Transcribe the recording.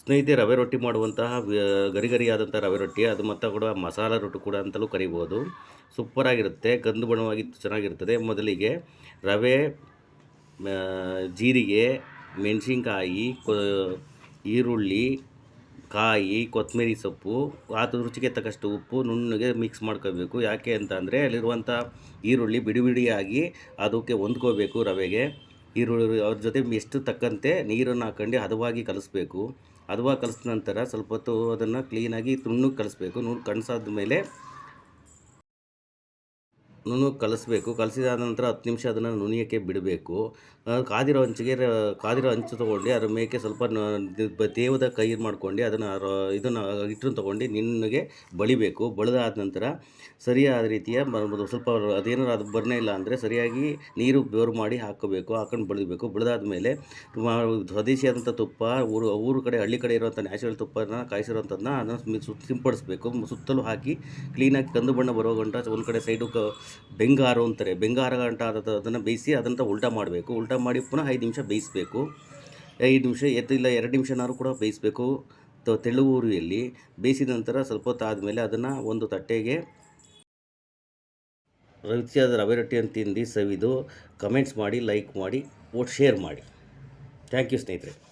ಸ್ನೇಹಿತರೆ ರವೆ ರೊಟ್ಟಿ ಮಾಡುವಂತಹ ಗರಿ ಗರಿಯಾದಂಥ ರವೆ ರೊಟ್ಟಿ, ಅದು ಮತ್ತು ಕೂಡ ಮಸಾಲ ರೊಟ್ಟಿ ಕೂಡ ಅಂತಲೂ ಕರಿಬೋದು. ಸೂಪರಾಗಿರುತ್ತೆ ಕಂದು ಬಣ್ಣವಾಗಿ ಚೆನ್ನಾಗಿರ್ತದೆ. ಮೊದಲಿಗೆ ರವೆ ಜೀರಿಗೆ, ಮೆಣಸಿನ್ಕಾಯಿ ಈರುಳ್ಳಿ, ಕಾಯಿ, ಕೊತ್ತಂಬರಿ ಸೊಪ್ಪು ಆತ ರುಚಿಗೆ ತಕ್ಕಷ್ಟು ಉಪ್ಪು, ನುಣ್ಣಗೆ ಮಿಕ್ಸ್ ಮಾಡ್ಕೋಬೇಕು ಯಾಕೆ ಅಂತ ಅಂದರೆ ಅಲ್ಲಿರುವಂಥ ಈರುಳ್ಳಿ ಬಿಡಿ ಬಿಡಿಯಾಗಿ ಅದಕ್ಕೆ ಹೊಂದ್ಕೋಬೇಕು ರವೆಗೆ. ಈರುಳ್ಳಿ ಅವ್ರ ಜೊತೆ ಎಷ್ಟು ತಕ್ಕಂತೆ ನೀರನ್ನು ಹಾಕೊಂಡು ಹದವಾಗಿ ಕಲಿಸ್ಬೇಕು. ಹದವಾಗಿ ಕಲಿಸಿದ ನಂತರ ಸ್ವಲ್ಪ ಹೊತ್ತು ಅದನ್ನು ಕ್ಲೀನಾಗಿ ತುಣ್ಣು ಕಲಿಸ್ಬೇಕು. ನೂರು ಕಣ್ಸಾದ ಮೇಲೆ ನುಣ್ಣಗೆ ಕಲಿಸ್ಬೇಕು. ಕಲಸಿದಾದ ನಂತರ ಹತ್ತು ನಿಮಿಷ ಅದನ್ನು ನುಣಿಯೋಕ್ಕೆ ಬಿಡಬೇಕು. ಕಾದಿರೋ ಹಂಚಿಗೆ ಕಾದಿರೋ ಹಂಚು ತೊಗೊಂಡು ಅದ್ರ ಮೇಕೆ ಸ್ವಲ್ಪ ದೇವದ ದ- ತೇವದ ಕೈ ಮಾಡ್ಕೊಂಡು ಅದನ್ನು ಇದನ್ನು ಹಿಟ್ಟನ್ನು ತೊಗೊಂಡು ನಿನ್ನಗೆ ಬಳಿಬೇಕು. ಬಳಿದಾದ ನಂತರ ಸರಿಯಾದ ರೀತಿಯ ಸ್ವಲ್ಪ ಅದೇನಾದ್ರು ಅದು ಬರ್ನೇ ಇಲ್ಲ ಅಂದರೆ ಸರಿಯಾಗಿ ನೀರು ಬೇರು ಮಾಡಿ ಹಾಕಬೇಕು. ಹಾಕೊಂಡು ಬಳಿಬೇಕು. ಬಳಿದಾದ ಮೇಲೆ ಸ್ವದೇಶಿಯಾದಂಥ ತುಪ್ಪ, ಊರು ಊರು ಕಡೆ, ಹಳ್ಳಿ ಕಡೆ ಇರುವಂಥ ನ್ಯಾಚುರಲ್ ತುಪ್ಪನ ಕಾಯಿಸಿರುವಂಥದ್ದನ್ನ ಅದನ್ನು ಸಿಂಪಡಿಸ್ಬೇಕು. ಸುತ್ತಲೂ ಹಾಕಿ, ಕ್ಲೀನಾಗಿ ಕಂದು ಬಣ್ಣ ಬರೋ ಗಂಟ ಒಂದು ಕಡೆ ಸೈಡು ಕ ಬೆಂಗಾರು ಅಂತಾರೆ. ಬೆಂಗಾರ ಗಂಟ ಅದನ್ನು ಬೇಯಿಸಿ ಅದನ್ನು ಉಲ್ಟಾ ಮಾಡಬೇಕು. ಉಲ್ಟಾ ಮಾಡಿ ಪುನಃ ಐದು ನಿಮಿಷ ಬೇಯಿಸಬೇಕು. ಐದು ನಿಮಿಷ ಎತ್ತಿಲ್ಲ ಎರಡು ನಿಮಿಷನಾದ್ರು ಕೂಡ ಬೇಯಿಸಬೇಕು. ತ- ತೆಳು ಉರಿಯಲ್ಲಿ. ಬೇಯಿಸಿದ ನಂತರ ಸ್ವಲ್ಪ ಹೊತ್ತು ಆದಮೇಲೆ ಅದನ್ನು ಒಂದು ತಟ್ಟೆಗೆ ರುಚಿಯಾದ ರವೆ ರೊಟ್ಟಿಯನ್ನು ತಿಂದು ಸವಿದು ಕಮೆಂಟ್ಸ್ ಮಾಡಿ ಲೈಕ್ ಮಾಡಿ ಒಟ್ಟು ಶೇರ್ ಮಾಡಿ. ಥ್ಯಾಂಕ್ ಯು ಸ್ನೇಹಿತರೆ.